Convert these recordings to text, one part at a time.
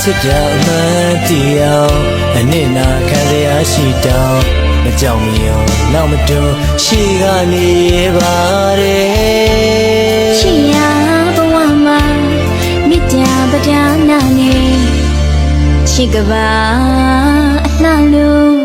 ချစ်တာအမှန်တရားအနစ်နာခံရရှိတောင်းမကြောက်မရောနောက်မတွန်းရှိကနေရပါတယ်ရှိရာဘဝမှာမြစ်တာပဒနာနေရှိကဘာအလှလို့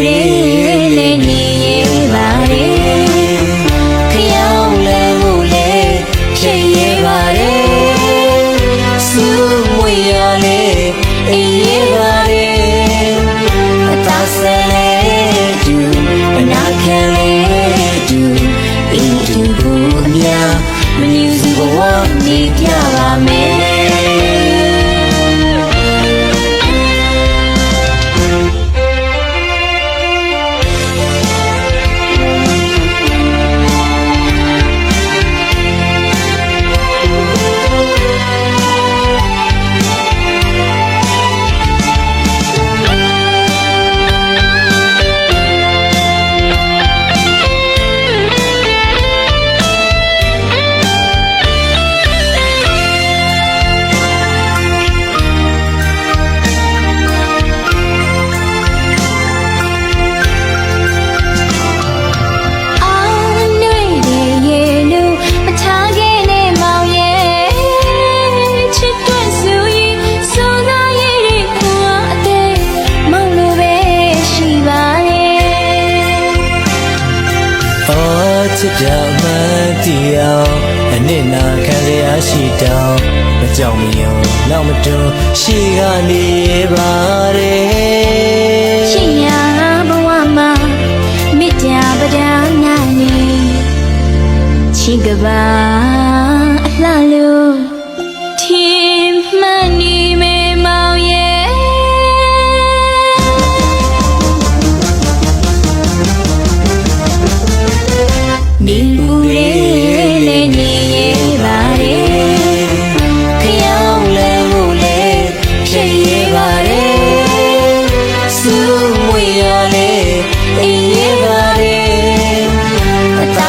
လေလေးလေနေရပါတယ်ခရောင်းလဲမှုလဲဖြစ်ရပါတယ်စူးမွေရလဲအေးရပါတယ်အသာဆဲလဲတူအနာခံလဲတူအေးတူဘူးအများမနူးစီဘဝနေကြပါမယ် ချစ်တာအမှန်တရားအနစ်နာခံရရှိတောင်းမကြောက်မရောနောက်မတွန်းရှိကနေရပါတယ်ရှိရာဘဝမှာမေတ္တာပဒါနာနေချီကဘာအလှလို့ အေးရပါတယ်အသာ